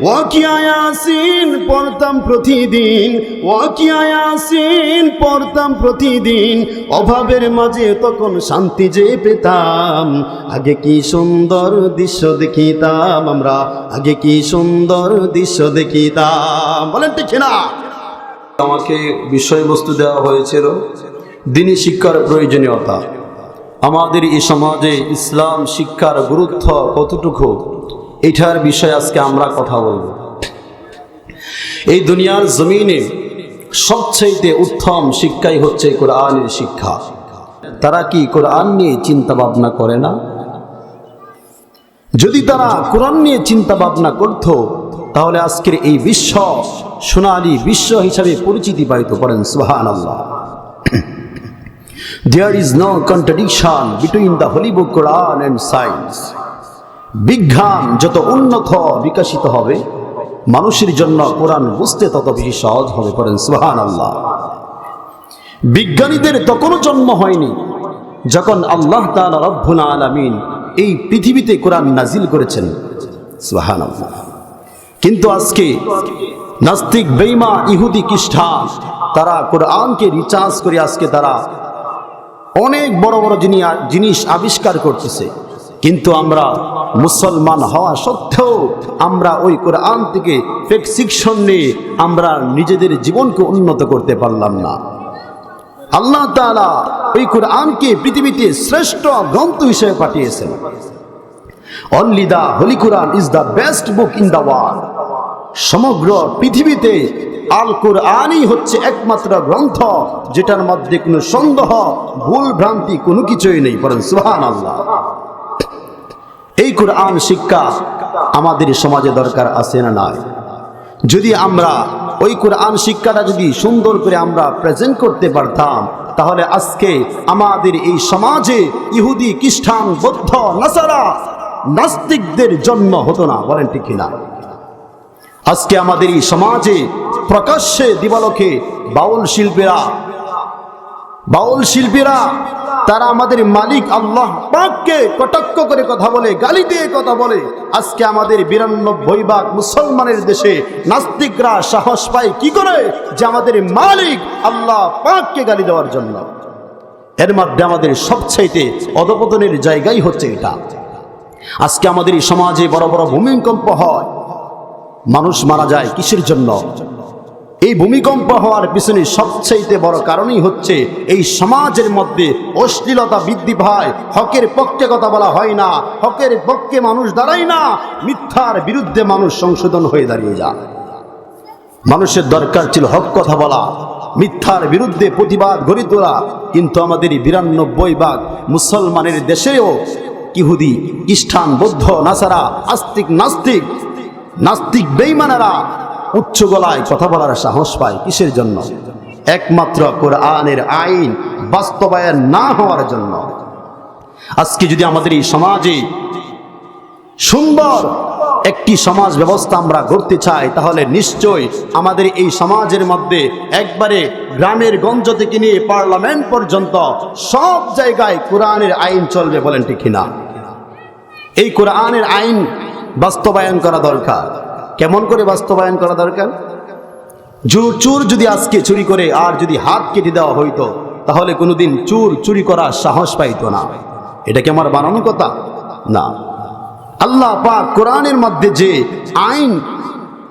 ওয়াকিয়ায়াসিন পড়তাম প্রতিদিন, ওয়াকিয়ায়াসিন পড়তাম প্রতিদিন। অভাবের মাঝে তখন শান্তি যে পেতাম। আগে কি সুন্দর দৃশ্য দেখিতাম আমরা, আগে কি সুন্দর দৃশ্য দেখিতাম। বলেন ঠিক না আমাকে বিষয়বস্তু দেওয়া হয়েছিল দিনই শিক্ষার প্রয়োজনীয়তা। আমাদের এই সমাজে ইসলাম শিক্ষার গুরুত্ব কতটুকু? এটার বিষয়ে আজকে আমরা কথা বলব। এই দুনিয়ার জমিনে সবচেয়ে উত্তম শিক্ষাই হচ্ছে কোরআনের শিক্ষা। তারা কি কোরআন নিয়ে চিন্তা ভাবনা করে না? যদি তারা কোরআন নিয়ে চিন্তা ভাবনা করত, তাহলে আজকের এই বিশ্ব সোনালী বিশ্ব হিসাবে পরিচিতি পাইত করেন সুহান Allah there is no contradiction between the holy book Quran and science বিজ্ঞান যত উন্নত বিকশিত হবে, মানুষের জন্য কোরআন বুঝতে তত বেশি সহজ হবে করেন সুহান আল্লাহ বিজ্ঞানীদের তখনও জন্ম হয়নি যখন আল্লাহ রব্বুল আলামিন এই পৃথিবীতে কোরআন নাজিল করেছেন সুহান আল্লাহ কিন্তু আজকে নাস্তিক বেইমা ইহুদি খ্রিস্টান, তারা কোরআনকে রিচার্জ করে আজকে তারা অনেক বড় বড় জিনিস আবিষ্কার করতেছে। কিন্তু আমরা মুসলমান হওয়া সত্ত্বেও আমরা ওই কোরআন থেকে ফেক্সিকশন নিয়ে আমরা নিজেদের জীবনকে উন্নত করতে পারলাম না। আল্লাহ তাআলা ওই কোরআনকে পৃথিবীতে শ্রেষ্ঠ গ্রন্থ হিসেবে পাঠিয়েছেন। Only the holy Quran is the best book in the world সমগ্র পৃথিবীতে আল কোরআনই হচ্ছে একমাত্র গ্রন্থ যেটার মধ্যে কোনো সন্দেহ, ভুল ভ্রান্তি কোনো কিছুই নেই পরেন সুহান আল্লাহ এই কোরআন শিক্ষা আমাদের সমাজে দরকার আছে না নাই? যদি আমরা ওই কোরআন শিক্ষাটা যদি সুন্দর করে আমরা প্রেজেন্ট করতে পারতাম, তাহলে আজকে আমাদের এই সমাজে ইহুদি, খ্রিস্টান, বৌদ্ধ, নাসারা নাস্তিকদের জন্ম হতো না, বলেন ঠিক কিনা? আজকে আমাদের এই সমাজে প্রকাশ্যে দিবালোকে বাউল শিল্পীরা বাউল শিল্পীরা তারা আমাদের মালিক আল্লাহ পাককে কটাক্ষ করে কথা বলে, গালি দিয়ে কথা বলে। আজকে আমাদের বিরানব্বই ভাগ মুসলমানের দেশে নাস্তিকরা সাহস পায় কি করে? যে আমাদের মালিক আল্লাহ পাককে গালি দেওয়ার জন্য। এর মধ্যে আমাদের সবচাইতে অধপতনের জায়গাই হচ্ছে এটা। আজকে আমাদের সমাজে বড় বড় ভূমিকম্প হয়। মানুষ মারা যায় কিসের জন্য? এই ভূমিকম্প হওয়ার পিছনে সবচেয়ে বড় কারণই হচ্ছে এই সমাজের মধ্যে অশ্লীলতা বৃদ্ধি পায়। হকের পক্ষে কথা বলা হয় না। হকের পক্ষে মানুষ দাঁড়ায় না। মিথ্যার বিরুদ্ধে মানুষ সংশোধন হয়ে দাঁড়িয়ে যায়। মানুষের দরকার ছিল হক কথা বলা। মিথ্যার বিরুদ্ধে প্রতিবাদ গড়ে তোলা। কিন্তু আমাদের বিরানব্বই ভাগ মুসলমানের দেশেও ইহুদি, খ্রিস্টান, বৌদ্ধ, নাসারা, আস্তিক, নাস্তিক নাস্তিক বেইমানেরা উচ্চ গলায় কথা বলার সাহস পায় কিসের জন্য? একমাত্র কোরআনের আইন বাস্তবায়ন না হওয়ার জন্য। আজকে যদি আমাদের এই সমাজে সুন্দর একটি সমাজ ব্যবস্থা আমরা গড়তে চাই, তাহলে নিশ্চয় আমাদের এই সমাজের মধ্যে একবারে গ্রামের গঞ্জ থেকে নিয়ে পার্লামেন্ট পর্যন্ত সব জায়গায় কোরআনের আইন চলবে বলেন ঠিক কিনা? এই কোরআনের আইন বাস্তবায়ন করা দরকার। কেমন করে বাস্তবায়ন করা দরকার? চুর চুর যদি আজকে চুরি করে, আর যদি হাত কেটে দেওয়া হইতো, তাহলে কোনোদিন চুর চুরি করার সাহস পাইত না। এটা কি আমার বানানো কথা? না। আল্লাহ পাক কোরআনের মধ্যে যে আইন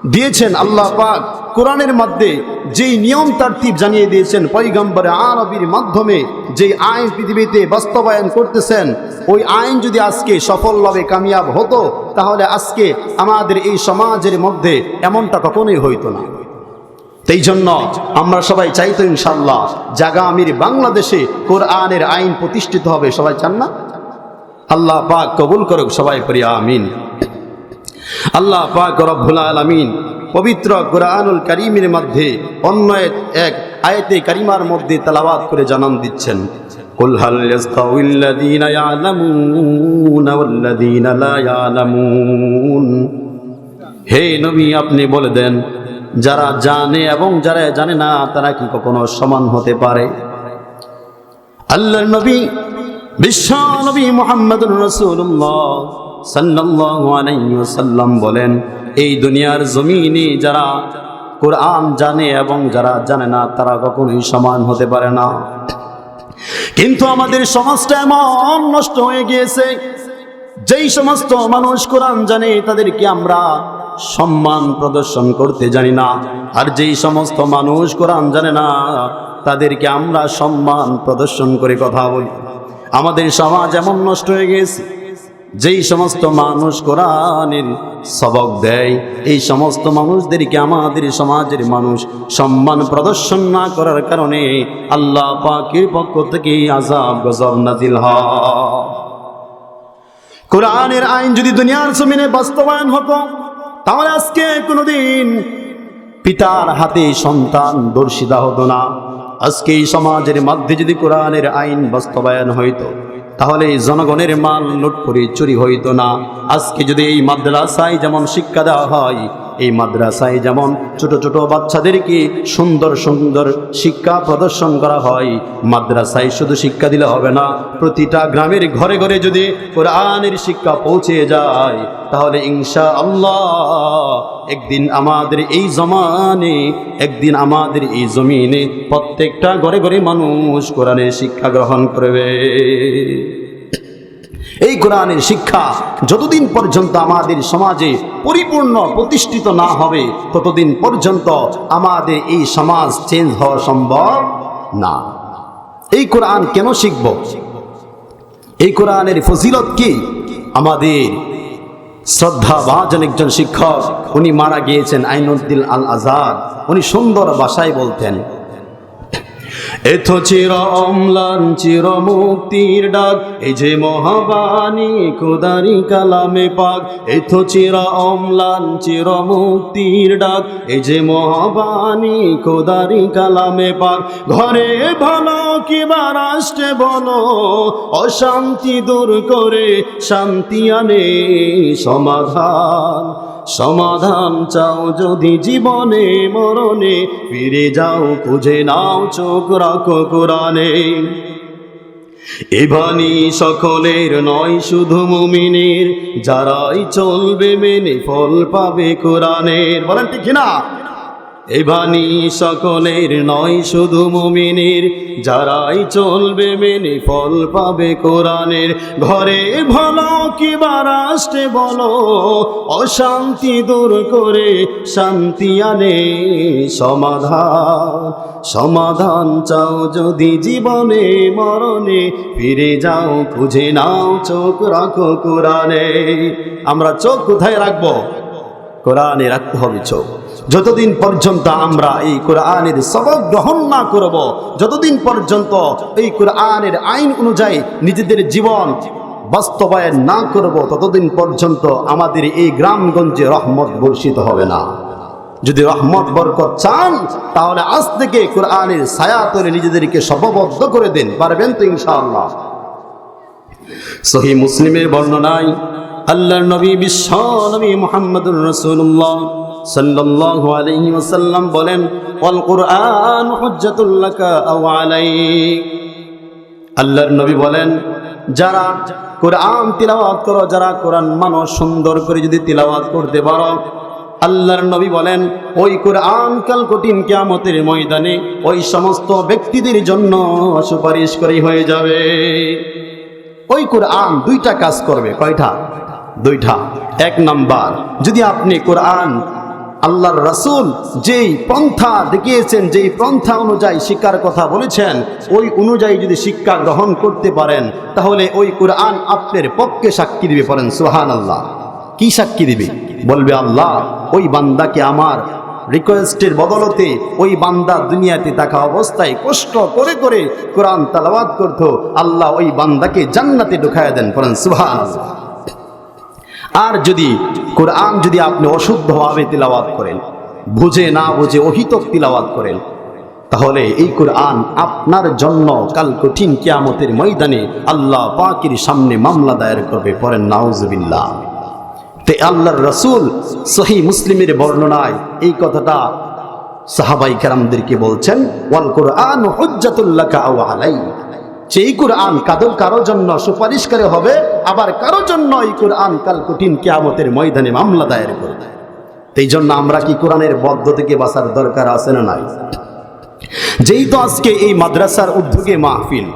দিয়েছেন, আল্লাহ পাক কোরআনের মধ্যে যেই নিয়ম তারতিব জানিয়ে দিয়েছেন পৈগম্বরে আরবির মাধ্যমে যে আইন পৃথিবীতে বাস্তবায়ন করতেছেন, ওই আইন যদি আজকে সফলভাবে কামিয়াব হতো, তাহলে আজকে আমাদের এই সমাজের মধ্যে এমনটা কখনোই হইতো না। এই জন্য আমরা সবাই চাইতো ইনশাল্লাহ জাগামির বাংলাদেশে কোরআনের আইন প্রতিষ্ঠিত হবে, সবাই চান না? আল্লাহ পাক কবুল করুক সবাই করি, আমিন। আল্লাহ পাক রব্বুল আলামিন পবিত্র কোরআনুল করিমের মধ্যে অন্য এক আয়াতে করিমার মধ্যে তালাবাত করে জানান দিচ্ছেন। হে নবী, আপনি বলে দেন, যারা জানে এবং যারা জানে না, তারা কি কখনো সমান হতে পারে? আল্লাহ নবী, বিশ্ব নবী মোহাম্মদ রসুল্লাহ ওয়াসাল্লাম বলেন, এই দুনিয়ার জমিনে যারা কোরআন জানে এবং যারা জানে না, তারা কখনোই সমান হতে পারে না। কিন্তু আমাদের সমাজটা এমন নষ্ট হয়ে গিয়েছে, যেই সমস্ত মানুষ কোরআন জানে, তাদেরকে আমরা সম্মান প্রদর্শন করতে জানি না। আর যেই সমস্ত মানুষ কোরআন জানে না, তাদেরকে আমরা সম্মান প্রদর্শন করে কথা বলি। আমাদের সমাজ এমন নষ্ট হয়ে গেছে যেই সমস্ত মানুষ কোরআনের সবক দেয়, এই সমস্ত মানুষদেরকে আমাদের সমাজের মানুষ সম্মান প্রদর্শন না করার কারণে আল্লাহ পাকের পক্ষ থেকে আজাব গজব নাজিল হয়। কোরআনের আইন যদি দুনিয়ার জমিনে বাস্তবায়ন হতো, তাহলে আজকে কোনোদিন পিতার হাতে সন্তান দর্শিতা হতো না। আজকে এই সমাজের মধ্যে যদি কোরআনের আইন বাস্তবায়ন হইতো তাহলে জনগণের মাল লুট করে চুরি হইতো না। আজকে যদি এই মাদ্রাসায় যেমন শিক্ষা দেওয়া হয়, এই মাদ্রাসায় যেমন ছোট ছোট বাচ্চাদেরকে সুন্দর সুন্দর শিক্ষা প্রদর্শন করা হয়, মাদ্রাসায় শুধু শিক্ষা দিলে হবে না, প্রতিটা গ্রামের ঘরে ঘরে যদি কোরআনের শিক্ষা পৌঁছে যায়, তাহলে ইনশা আল্লাহ একদিন আমাদের এই জমানে, একদিন আমাদের এই জমিনে প্রত্যেকটা ঘরে ঘরে মানুষ কোরআনের শিক্ষা গ্রহণ করবে। এই কোরআনের শিক্ষা যতদিন পর্যন্ত আমাদের সমাজে পরিপূর্ণ প্রতিষ্ঠিত না হবে, ততদিন পর্যন্ত আমাদের এই সমাজ চেঞ্জ হওয়া সম্ভব না। এই কোরআন কেন শিখব? এই কোরআনের ফজিলত কি? আমাদের শ্রদ্ধা ভাজন একজন শিক্ষক, উনি মারা গিয়েছেন আইনুদ্দিন আল আজাদ উনি সুন্দর ভাষায় বলতেন এথ চির অম্লান, চির মুক্তির ডাক, এই যে মহাবাণী কোদারি কালামে পাক। এথ চির অম্লান, চির মুক্তির ডাক, এই যে মহাবাণী কোদারি কালামে পাক। ঘরে ভালো কিবা রাষ্ট্রে বলো, অশান্তি দূর করে শান্তি আনে সমাধান। সমাধান চাও যদি জীবনে, মরণে, ফিরে যাও, খুঁজে নাও, চোখ রাখো কোরআনে। এভানি সকলের নয়, শুধু মুমিনের। যারাই চলবে মেনে ফল পাবে কোরআনের। বলেন ঠিক না এ বাণী সকলের নয়, শুধু মুমিনের। যারাই চলবে মেনে ফল পাবে কোরআনের। ঘরে ভালো কিবা রাষ্ট্রে বলো, অশান্তি দূর করে শান্তি আনে সমাধান। সমাধান চাও যদি জীবনে, মরণে, ফিরে যাও, খুঁজে নাও, চোখ রাখো কোরআনে। আমরা চোখ কোথায় রাখব? কোরআনে রাখতে হবে চোখ। যতদিন পর্যন্ত আমরা এই কোরআনের সবক গ্রহণ না করব, যতদিন পর্যন্ত এই কোরআনের আইন অনুযায়ী নিজেদের জীবন বাস্তবায়ন না করব, ততদিন পর্যন্ত আমাদের এই গ্রামগঞ্জে রহমত বর্ষিত হবে না। যদি রহমত বরকত চান, তাহলে আজ থেকে কোরআনের ছায়া তলে নিজেদেরকে সববদ্ধ করে দিন, পারবেন তো ইনশাআল্লাহ। সহি মুসলিমের বর্ণনায়, আল্লাহর নবী বিশ্ব নবী মুহাম্মদুর রাসূলুল্লাহ সাল্লাল্লাহু আলাইহি ওয়াসাল্লাম বলেন, ওয়াল কুরআন হুজ্জাতুল আও আলাইক। আল্লাহর নবী বলেন, যারা কোরআন তিলাওয়াত করো, যারা কোরআন মানো, সুন্দর করে যদি তিলাওয়াত করতে পারো। আল্লাহর নবী বলেন, ওই কোরআন কাল কঠিন কিয়ামতের ময়দানে ওই সমস্ত ব্যক্তিদের জন্য সুপারিশ করেই হয়ে যাবে। ওই কোরআন দুইটা কাজ করবে, কয়টা? দুইটা। এক নাম্বার, যদি আপনি কোরআন আল্লাহর রাসূল যেই পন্থা দেখিয়েছেন, যেই পন্থা অনুযায়ী শিক্ষার কথা বলেছেন, ওই অনুযায়ী যদি শিক্ষা গ্রহণ করতে পারেন, তাহলে ওই কোরআন আপনার পক্ষে সাক্ষী দিবে পড়েন সুহান আল্লাহ কি সাক্ষী দিবে? বলবে, আল্লাহ, ওই বান্দাকে আমার রিকোয়েস্টের বদলতে ওই বান্দা দুনিয়াতে থাকা অবস্থায় কষ্ট করে করে কোরআন তালাবাদ করত। আল্লাহ ওই বান্দাকে জান্নাতে ঢুকায় দেন পড়েন সুহান আর যদি কোরআন যদি আপনি অশুদ্ধভাবে তিলাওয়াত করেন, বুঝে না বুঝে অহিত তিলাওয়াত করেন, তাহলে এই কোরআন আপনার জন্য কাল কঠিন কিয়ামতের ময়দানে আল্লাহ পাকির সামনে মামলা দায়ের করবে, পড়েন নাউজবিল্লাহ। তে আল্লাহর রসুল সহি মুসলিমের বর্ণনায় এই কথাটা সাহাবাই কেরামদেরকে বলছেন, ওয়াল কোরআন হুজ্জাতুল্লাকা আও আলাই সেই কোরআন কাদল কারোর জন্য সুপারিশকারী হবে, আবার কারোর জন্য এই কোরআন কাল কঠিন কেয়ামতের ময়দানে মামলা দায়ের করবে। এই জন্য আমরা কি কোরআনের বদ্ধ থেকে বাঁচার দরকার আছে না নাই? যেই তো আজকে এই মাদ্রাসার উদ্যোগে মাহফিল,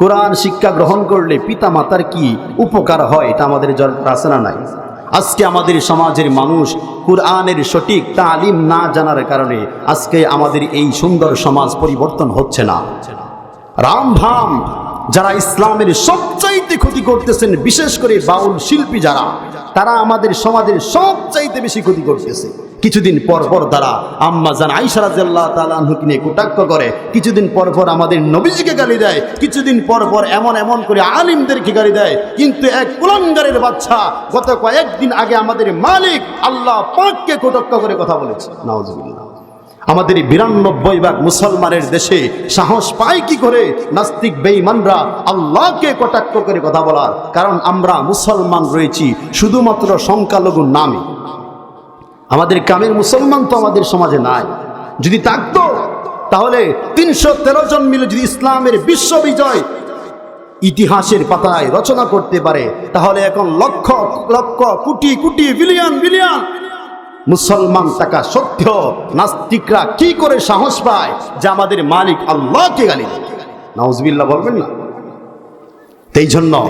কোরআন শিক্ষা গ্রহণ করলে পিতা মাতার কি উপকার হয় এটা আমাদের আছে না নাই? আজকে আমাদের সমাজের মানুষ কোরআনের সঠিক তালিম না জানার কারণে আজকে আমাদের এই সুন্দর সমাজ পরিবর্তন হচ্ছে না। রাম ভাম যারা ইসলামের সবচাইতে ক্ষতি করতেছেন, বিশেষ করে বাউল শিল্পী যারা, তারা আমাদের সমাজের সবচাইতে বেশি ক্ষতি করতেছে। কিছুদিন পর পর তারা আম্মা জান আইসারাজ্লাহ তালাহুকে নিয়ে কুটাক্ষ করে, কিছুদিন পর পর আমাদের নবীজিকে গালি দেয়, কিছুদিন পর পর এমন এমন করে আলিমদেরকে গালি দেয়, কিন্তু এক কুলঙ্গারের বাচ্চা গত কয়েকদিন আগে আমাদের মালিক আল্লাহ পাককে কুটক্ষ করে কথা বলেছে। নওয়াজবিল্লাহ আমাদের বিরানব্বই ভাগ মুসলমানের দেশে সাহস পায় কি করে? নাস্তিক বেঈমানরা আল্লাহকে কটাক্ষ করে কথা বলার। কারণ আমরা মুসলমান রয়েছি, শুধুমাত্র সংখ্যালঘু নামে। আমাদের কামের মুসলমান তো আমাদের সমাজে নাই। যদি থাকতো, তাহলে তিনশো তেরো জন মিলে যদি ইসলামের বিশ্ব বিজয় ইতিহাসের পাতায় রচনা করতে পারে, তাহলে এখন লক্ষ লক্ষ, কোটি কোটি, বিলিয়ন বিলিয়ন মুসলমান থাকা সত্ত্বেও নাস্তিকরা কি করে সাহস পায় যে আমাদের মালিক আল্লাহকে গালি দেয়? নাউজবিল্লাহ বলবেন না। এই জন্য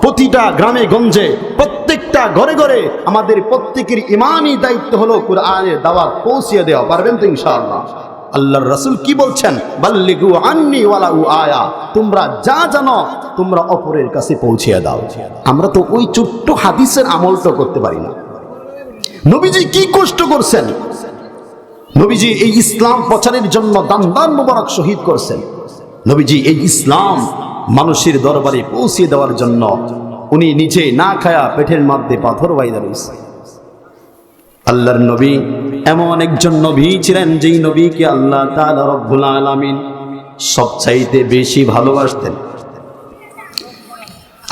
প্রতিটা গ্রামে, গঞ্জে, প্রত্যেকটা ঘরে ঘরে আমাদের প্রত্যেকের ইমানই দায়িত্ব হলো কোরআনের দাওয়াত পৌঁছিয়ে দেওয়া। পারবেন তো ইনশাআল্লাহ। আল্লাহর রাসূল কি বলছেন? বাল্লিগু আন্নি ওয়ালাউ আয়া। তোমরা যা জানো, তোমরা অপরের কাছে পৌঁছিয়ে দাও। আমরা তো ওই ছোট্ট হাদিসের আমলটা করতে পারি না। নবীজি কি কষ্ট করছেন? নবীজি এই ইসলাম প্রচারের জন্য দান দান মোবারক শহীদ করছেন। নবীজি এই ইসলাম মানুষের দরবারে পৌঁছে দেওয়ার জন্য উনি নিজে না খায়া পেটের মধ্যে পাথর বাইদা রয়েছে। আল্লাহর নবী এমন একজন নবী ছিলেন যেই নবীকে আল্লাহ তাআলা রব্বুল আলামিন সবচাইতে বেশি ভালোবাসতেন।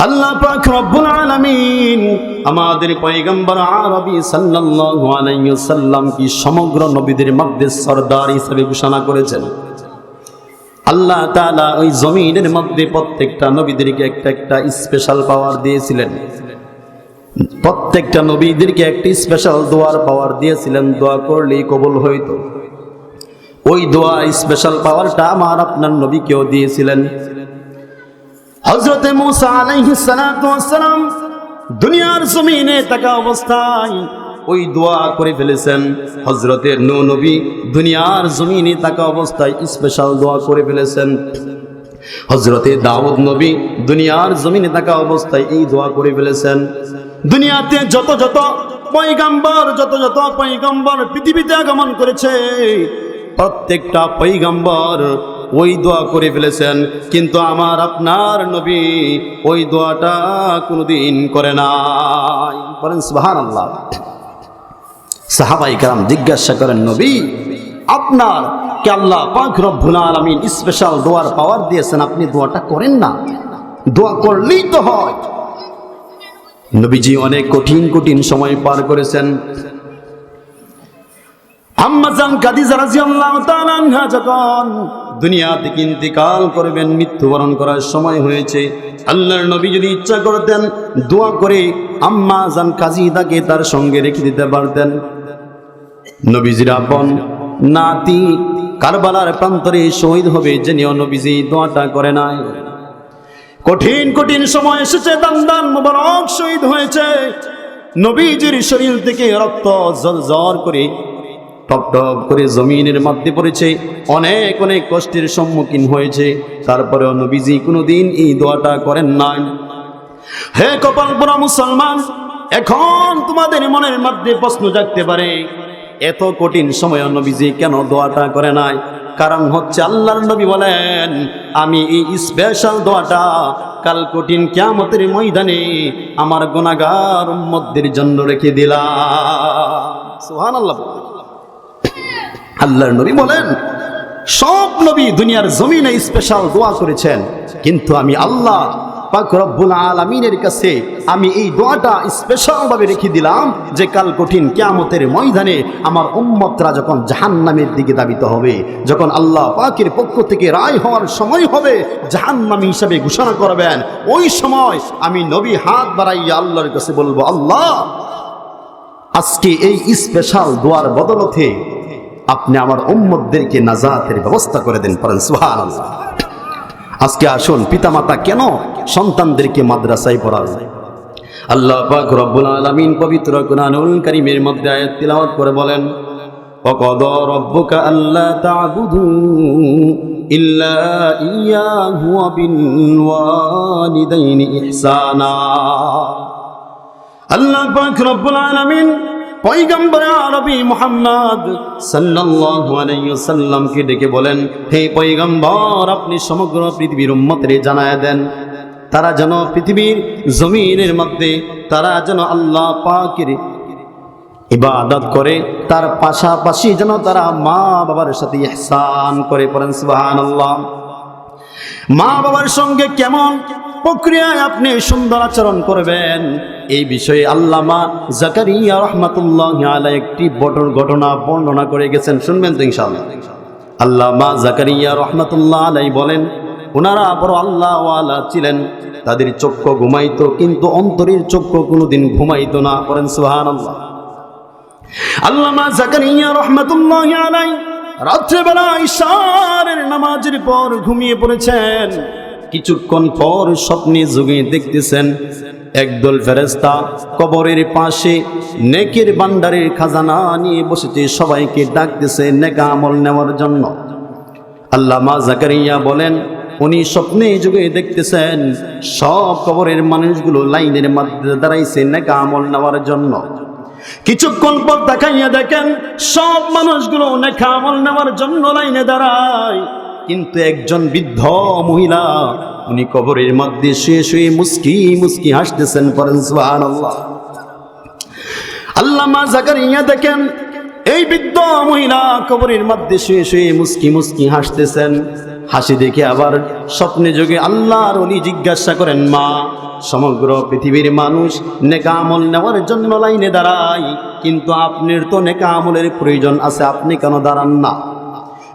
আল্লাহ পাক রব্বুল আলামিন আমাদের পয়গম্বর আরবি সাল্লাল্লাহু আলাইহি ওয়াসাল্লাম কি সমগ্র নবীদের মধ্যে সরদার হিসেবে ঘোষণা করেছেন। আল্লাহ তাআলা ওই জমিনের মধ্যে প্রত্যেকটা নবীদেরকে একটা একটা স্পেশাল পাওয়ার দিয়েছিলেন। প্রত্যেকটা নবীদেরকে একটি স্পেশাল দোয়ার পাওয়ার দিয়েছিলেন, দোয়া করলেই কবুল হইতো। ওই দোয়া স্পেশাল পাওয়ারটা আমার আপনার নবীকেও দিয়েছিলেন। হজরতে মুসা আলাইহিস সালাতু ওয়াসসালাম দুনিয়ার জমিনে থাকা অবস্থায় ওই দোয়া করে ফেলেছেন। হজরতের নৌ নবী দুনিয়ার জমিনে থাকা অবস্থায় স্পেশাল দোয়া করে ফেলেছেন। হজরতে দাউদ নবী দুনিয়ার জমিনে থাকা অবস্থায় এই দোয়া করে ফেলেছেন। দুনিয়াতে যত যত পৈগাম্বর যত যত পৈগম্বর পৃথিবীতে আগমন করেছে, প্রত্যেকটা পৈগম্বর ওই দোয়া করে ফেলেছেন, কিন্তু আমার আপনার নবী ওই দোয়াটা কোনোদিন করে আল্লাহ সাহাবাই কারাম জিজ্ঞাসা করেন, নবী, আপনার কে আল্লাহ পাক রব্বুল স্পেশাল দোয়ার পাওয়ার দিয়েছেন? আপনি দোয়াটা করেন না? দোয়া করলেই তো হয়। নবীজি অনেক কঠিন কঠিন সময় পার করেছেন। আম্মাজান কাদিজা রাদিয়াল্লাহু তাআলা যখন দুনিয়া থেকে ইন্তিকাল করবেন, মৃত্যুবরণ করার সময় হয়েছে। আল্লাহর নবী যদি ইচ্ছা করতেন, দোয়া করে আম্মা জান কাজিদাকে তার সঙ্গে রেখে দিতে পারতেন। নবীজির আপন নাতি কারবালার প্রান্তরে শহীদ হবে জেনেও নবীজি দোয়াটা করে নাই। কঠিন কঠিন সময় এসেছে দান মোবারক শহীদ হয়েছে। নবীজির শরীর থেকে রক্ত জল জল করে টপ টপ করে জমিনের মধ্যে পড়েছে, অনেক অনেক কষ্টের সম্মুখীন হয়েছে। তারপরেও নবীজি কোনোদিন এই দোয়াটা করেন নাই। হে কপাল পোড়া মুসলমান, এখন তোমাদের মনের মধ্যে প্রশ্ন জাগতে পারে, এত কঠিন সময় নবীজি কেন দোয়াটা করে নাই? কারণ হচ্ছে আল্লাহর নবী বলেন, আমি এই স্পেশাল দোয়াটা কাল কঠিন কিয়ামতের ময়দানে আমার গুনাহগার উম্মতদের জন্য রেখে দিলাম। সুবহানাল্লাহ আল্লাহর নবী বলেন, সব নবী দুনিয়ার জমিনে স্পেশাল দোয়া করেছেন, কিন্তু আমি আল্লাহ পাক রব্বুল আলামিনের কাছে আমি এই দোয়াটা স্পেশালভাবে রেখে দিলাম যে কাল কঠিন কিয়ামতের ময়দানে আমার উম্মতরা যখন জাহান্নামের দিকে দাবিত হবে, যখন আল্লাহ পাকের পক্ষ থেকে রায় হওয়ার সময় হবে, জাহান্নামী হিসাবে ঘোষণা করবেন, ওই সময় আমি নবী হাত বাড়াইয়া আল্লাহর কাছে বলব, আল্লাহ, আজকে এই স্পেশাল দোয়ার বদলতে আপনি আমার উম্মতদেরকে নাজাতের ব্যবস্থা করে দেন পরেন সুহান আজকে আসুন পিতামাতা কেন সন্তানদেরকে মাদ্রাসায় পড়ান আল্লাহ পাক রব্বুল আলামিন পবিত্র কুরআনুল কারীমের মধ্যে আয়াত তিলাওয়াত করে বলেন وقضى ربك ألا تعبدوا إلا إياه وبالوالدين إحسانا আল্লাহ পাক রব্বুল আলামিন পয়গম্বর আরবি মুহাম্মদ ওয়াসাল্লামকে ডেকে বলেন, হে পয়গম্বর, আপনি সমগ্র পৃথিবীর উম্মতরে জানায় দেন। তারা যেন পৃথিবীর জমিনের মধ্যে, তারা যেন আল্লাহ পাকের ইবাদত করে, তার পাশাপাশি যেন তারা মা বাবার সাথে ইহসান করে পড়েন, সুবহানাল্লাহ। মা বাবার সঙ্গে কেমন প্রক্রিয়ায় আপনি সুন্দর আচরণ করবেন? এই বিষয়ে আল্লামা জাকারিয়া রহমাতুল্লাহ আলাই একটি বটর ঘটনা বর্ণনা করে গেছেন। শুনবেন তো ইনশাআল্লাহ। আল্লামা জাকারিয়া রহমাতুল্লাহ আলাই বলেন, ওনারা বড় আল্লাহওয়ালা ছিলেন। তাদের চক্ষু ঘুমাইতো, কিন্তু অন্তরের চক্ষু কোনোদিন ঘুমাইতো না। করেন সুহান আল্লাহ আল্লামা জাকারিয়া রহমাতুল্লাহ আলাই রাত্রেবেলা ইশারের নামাজের পর ঘুমিয়ে পড়েছেন। কিছুক্ষণ পর স্বপ্নে যুগে দেখতেছেন একদল ফেরেস্তা কবরের পাশে নেকের বান্ডারের খাজানা নিয়ে বসেছে, সবাইকে ডাকতেছে নেকা আমল নেওয়ার জন্য। আল্লাহ আল্লামা জাকারিয়া বলেন, উনি স্বপ্নে যুগে দেখতেছেন, সব কবরের মানুষগুলো লাইনের মধ্যে দাঁড়াইছে নেকা আমল নেওয়ার জন্য। কিছুক্ষণ পর দেখাইয়া দেখেন, সব মানুষগুলো নেকা আমল নেওয়ার জন্য লাইনে দাঁড়ায়। কিন্তু একজন বৃদ্ধ মহিলা, উনি কবরের মধ্যে শুয়ে শুয়ে মুস্কি মুস্কি হাসতেছেন পরেন সুবহানাল্লাহ। আল্লামা জাকারিয়া দেখেন, এই বৃদ্ধ মহিলা কবরের মধ্যে শুয়ে শুয়ে মুস্কি মুস্কি হাসতেছেন। হাসি দেখে আবার স্বপ্নে যোগে আল্লাহর অলি জিজ্ঞাসা করেন, মা, সমগ্র পৃথিবীর মানুষ নেকা আমল নেওয়ার জন্য লাইনে দাঁড়ায়, কিন্তু আপনার তো নেকা আমলের প্রয়োজন আছে, আপনি কেন দাঁড়ান না?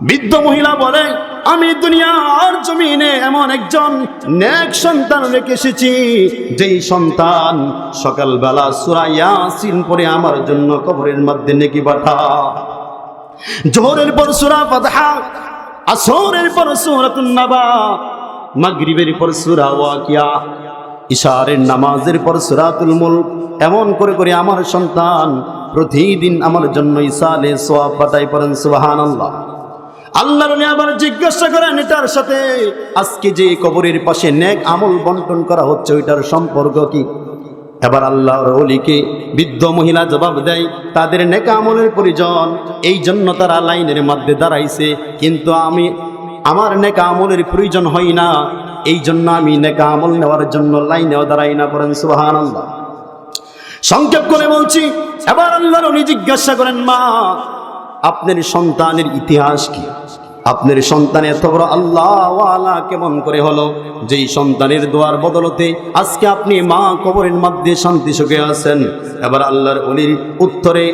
বৃদ্ধ মহিলা বলে আমি দুনিয়ার জমিনে এমন একজন নেক সন্তান রেখে এসেছি, যেই সন্তান সকালবেলা সুরা ইয়াসিন পরে আমার জন্য কবরের মধ্যে নেকি পাঠা জোহরের পর সুরা ফাতহা, আসরের পর সূরাতুন নাবা, মাগরিবের পর সূরা ওয়াকিয়া, ইশারের নামাজের পর সূরাতুল মুলক, এমন করে করে আমার সন্তান প্রতিদিন আমার জন্য ইসালে সোয়াব পাঠাই পড়েন, সুবহানাল্লাহ। আল্লাহর আবার জিজ্ঞাসা করেন, এটার সাথে আজকে যে কবরের পাশে নেক আমল বন্টন করা হচ্ছে, ওইটার সম্পর্ক কি? এবার আল্লাহর অলিকে বৃদ্ধ মহিলা জবাব দেয়, তাদের নেকা আমলের প্রয়োজন, এই জন্য তারা লাইনের মধ্যে দাঁড়াইছে, কিন্তু আমি, আমার নেকা আমলের প্রয়োজন হয় না, এই জন্য আমি নেকা আমল নেওয়ার জন্য লাইনেও দাঁড়াই না করেন আল্লাহ সংক্ষেপ করে বলছি, এবার আল্লাহর উনি জিজ্ঞাসা করেন, মা আপনার সন্তানের ইতিহাস কি? আপনার সন্তান এত বড় আল্লাহ কেমন করে হলো? যেই সন্তানের দোয়ার বদলতে আজকে আপনি মা কবরের মধ্যে শান্তি সুখে আছেন। এবার আল্লাহর অলির উত্তরে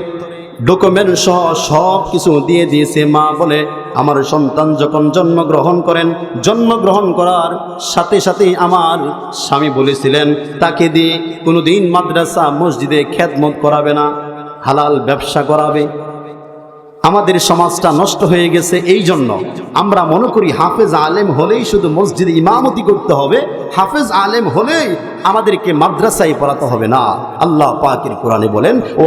ডকুমেন্ট সহ সব কিছু দিয়ে দিয়েছে মা বলে, আমার সন্তান যখন জন্মগ্রহণ করেন, জন্মগ্রহণ করার সাথে সাথে আমার স্বামী বলেছিলেন, তাকে দিয়ে কোনোদিন মাদ্রাসা, মসজিদে খ্যাতমত করাবে না, হালাল ব্যবসা করাবে। আমাদের সমাজটা নষ্ট হয়ে গেছে এই জন্য আমরা মনে করি হাফেজ আলেম হলেই শুধু মসজিদে ইমামতি করতে হবে, হাফেজ আলেম হলেই আমাদেরকে মাদ্রাসায় পড়াতে হবে না। আল্লাহ পাকের কোরআনে বলেন ও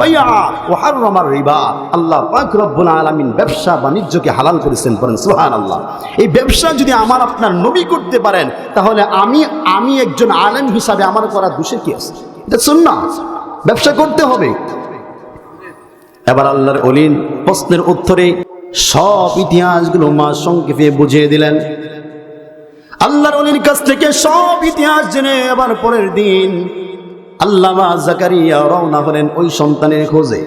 বাইআ ও রিবা। আল্লাহ পাক রব্বুল আলামিন ব্যবসা বাণিজ্যকে হালাল করেছেন বলেন সুহান আল্লাহ এই ব্যবসা যদি আমার আপনার নবী করতে পারেন, তাহলে আমি আমি একজন আলেম হিসাবে আমার করা দোষের কি আছে? এটা শুন না ব্যবসা করতে হবে। এবার আল্লাহর অলিন প্রশ্নের উত্তরে সব ইতিহাসগুলো মা সংক্ষেপে বুঝিয়ে দিলেন। আল্লাহর অলির কাছ থেকে সব ইতিহাস জেনে আবার পরের দিন আল্লামা জাকারিয়া রওনা হলেন ওই সন্তানের খোঁজে।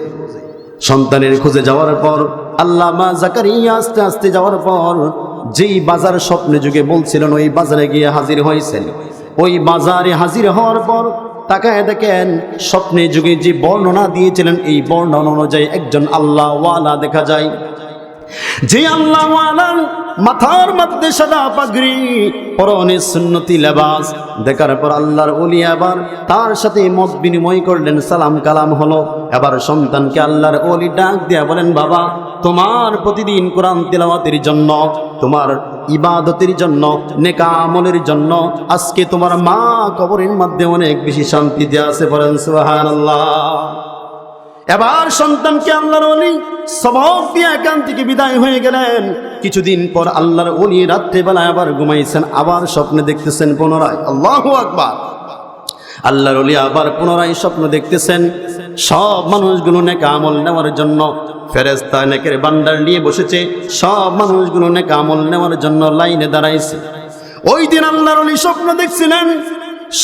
সন্তানের খোঁজে যাওয়ার পর, আল্লামা জাকারিয়া আস্তে আস্তে যাওয়ার পর যেই বাজার স্বপ্নে যুগে বলছিলেন, ওই বাজারে গিয়ে হাজির হয়েছেন। ওই বাজারে হাজির হওয়ার পর তাকায় দেখেন স্বপ্নে যুগে যে বর্ণনা দিয়েছিলেন এই বর্ণনা অনুযায়ী একজন আল্লাহওয়ালা দেখা যায়। যে আল্লাহ মাথার মধ্যে সাদা পাগড়ি, পরনে সুন্নতি লেবাস, দেখার পর আল্লাহর ওলি আবার তার সাথে মত বিনিময় করলেন, সালাম কালাম হলো। এবার সন্তানকে আল্লাহর ওলি ডাক দিয়া বলেন, বাবা, তোমার প্রতিদিন কোরআন তেলাওয়াতের জন্য, তোমার ইবাদতের জন্য, নেকা আমলের জন্য আজকে তোমার মা কবরের মধ্যে অনেক বেশি শান্তি দেওয়া আছে বলেন, সুবহানাল্লাহ। এবার সন্তানকে আল্লাহর অলি দিয়ে একান থেকে বিদায় হয়ে গেলেন। কিছুদিন পর আল্লাহর অলি রাত্রেবেলায় আবার ঘুমাইছেন, আবার স্বপ্নে দেখতেছেন পুনরায়। আল্লাহ আকবার। আল্লাহর অলি আবার পুনরায় স্বপ্ন দেখতেছেন। সব মানুষগুলো নেকা আমল নেওয়ার জন্য ফেরেস্তা নেকের বান্ডার নিয়ে বসেছে। সব মানুষগুলো নেকা আমল নেওয়ার জন্য লাইনে দাঁড়াইছে। ওই দিন আল্লাহর অলি স্বপ্ন দেখছিলেন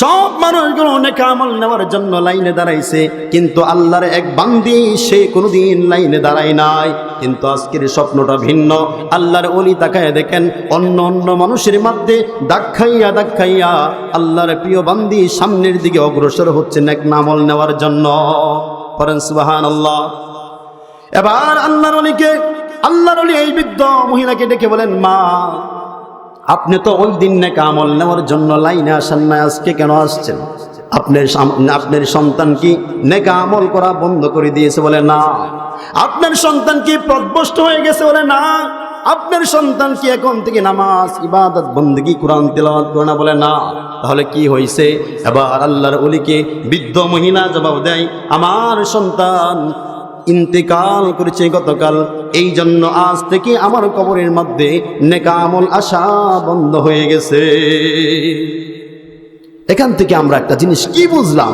সব মানুষগুলো অনেক আমল নেওয়ার জন্য লাইনে দাঁড়াইছে, কিন্তু আল্লাহর এক বান্দি, সে কোনোদিন লাইনে দাঁড়ায় নাই। কিন্তু আজকের স্বপ্নটা ভিন্ন। আল্লাহর অলি তাকায় দেখেন, অন্য অন্য মানুষের মধ্যে দাক্ষাইয়া দাক্ষাইয়া আল্লাহর প্রিয় বান্দি সামনের দিকে অগ্রসর হচ্ছেন এক নামল নেওয়ার জন্য। সুবাহান আল্লাহ এবার আল্লাহর অলিকে আল্লাহর অলি এই বৃদ্ধ মহিলাকে ডেকে বলেন, মা আপনি তো ওই দিন নাকি আমল নেওয়ার জন্য লাইনে আসেন না আজকে কেন আসছেন? আপনার আপনার সন্তান কি নেকা আমল করা বন্ধ করে দিয়েছে বলে না? আপনার সন্তান কি প্রদবষ্ট হয়ে গেছে বলে না? আপনার সন্তান কি এখন থেকে নামাজ, ইবাদত, বন্দগি, কোরআন, তেলাওয়াত করে না বলে না? তাহলে কি হয়েছে? এবার আল্লাহর অলিকে বৃদ্ধ মহিলা জবাব দেয়, আমার সন্তান ইন্তেকাল করেছে গতকাল। এই জন্য আজ থেকে আমার কবরের মধ্যে নেকা আমল আসা বন্ধ হয়ে গেছে। এখান থেকে আমরা একটা জিনিস কি বুঝলাম?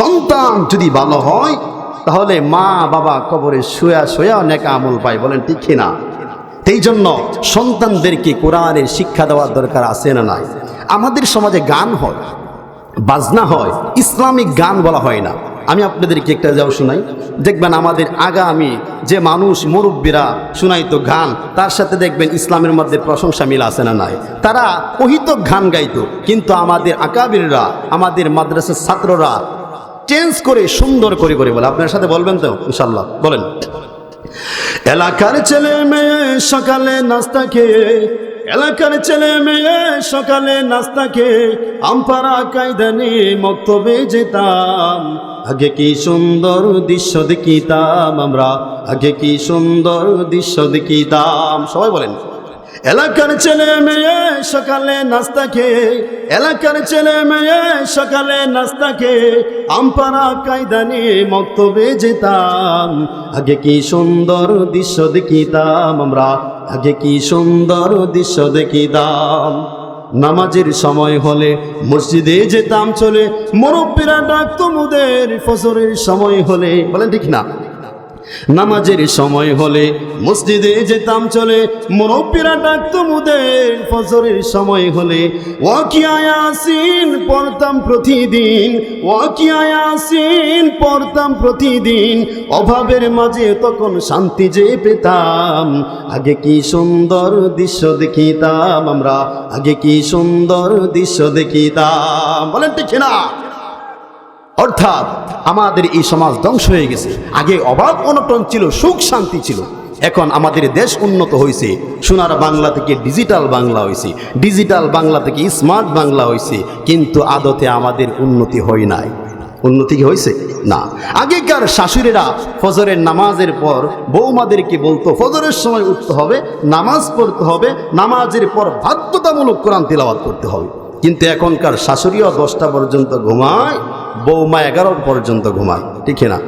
সন্তান যদি ভালো হয়, তাহলে মা বাবা কবরে শুয়া শুয়া নেকা আমল পায় বলেন ঠিক না এই জন্য সন্তানদেরকে কোরআনের শিক্ষা দেওয়ার দরকার আছে না নাই? আমাদের সমাজে গান হয়, বাজনা হয়, ইসলামিক গান বলা হয় না। আমি আপনাদেরকে একটা যাও শোনাই। দেখবেন আমাদের আগামী যে মানুষ, মুরব্বীরা শুনাইতো গান, তার সাথে দেখবেন ইসলামের মধ্যে প্রশংসা মিল আছে না নাই। তারা অহিত গান গাইতো, কিন্তু আমাদের আকাবিররা, আমাদের মাদ্রাসার ছাত্ররা চেঞ্জ করে, সুন্দর করে করে বলে। আপনার সাথে বলবেন তো? ইনশাল্লাহ বলেন। এলাকার ছেলে মেয়ে সকালে নাস্তা খেয়ে এলাকার ছেলে মেয়ে সকালে নাস্তা খেয়ে আমপারা কায়দানে মক্তবে যেতাম। আগে কি সুন্দর দৃশ্য দেখিতাম আমরা, আগে কি সুন্দর দৃশ্য দেখিতাম। সবাই বলেন। এলাকার ছেলে মেয়ে সকালে নাস্তা খেয়ে, এলাকার ছেলে মেয়ে সকালে নাস্তা খেয়ে আমপারা কায়দানে মক্তবে যেতাম। আগে কি সুন্দর দৃশ্য দেখিতাম আমরা, আগে কি সুন্দর দৃশ্য দেখিতাম। নামাজের সময় হলে মসজিদে যেতাম চলে, মুরব্বীরা ডাকতো মুদের ফজরের সময় হলে, বলেন ঠিক না? নামাজের সময় হলে মসজিদে যেতাম চলে, মুরব্বীরা ডাকতো মুদের ফজরের সময় হলে। ওয়াকিয়াসিন পড়তাম প্রতিদিন। ওয়াকিয়াসিন পড়তাম প্রতিদিন। অভাবের মাঝে তখন শান্তি যে পেতাম। আগে কি সুন্দর দৃশ্য দেখিতাম আমরা? আগে কি সুন্দর দৃশ্য দেখিতাম? বলেন ঠিক না অর্থাৎ আমাদের এই সমাজ ধ্বংস হয়ে গেছে। আগে অভাব অনটন ছিল, সুখ শান্তি ছিল। এখন আমাদের দেশ উন্নত হয়েছে। সোনার বাংলা থেকে ডিজিটাল বাংলা হয়েছে। ডিজিটাল বাংলা থেকে স্মার্ট বাংলা হয়েছে। কিন্তু আদতে আমাদের উন্নতি হয় নাই। উন্নতি কি হয়েছে? না। আগেকার শাশুড়িরা ফজরের নামাজের পর বৌমাদেরকে বলতো, ফজরের সময় উঠতে হবে, নামাজ পড়তে হবে, নামাজের পর বাধ্যতামূলক কোরআন তিলাবাত করতে হবে। কিন্তু এখনকার শাশুড়িও দশটা পর্যন্ত ঘুমায় বৌমা এগারো পর্যন্ত ঘুমায় ঠিক না